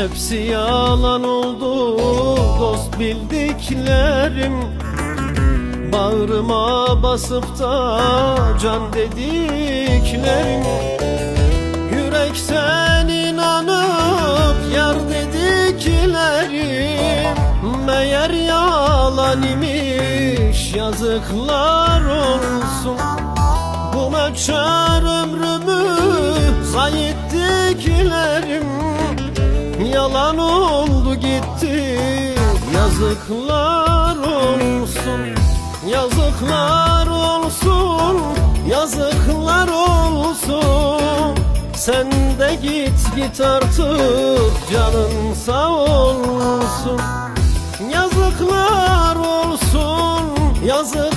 Hepsi yalan oldu dost bildiklerim. Bağrıma basıp da can dediklerim. Yürekten inanıp yar dediklerim. Meğer yalan imiş yazıklar olsun. Bu möçer Yalan oldu gitti. Yazıklar olsun Yazıklar olsun yazıklar olsun. Sen de git git artık canın sağ olsun. Yazıklar olsun yazıklar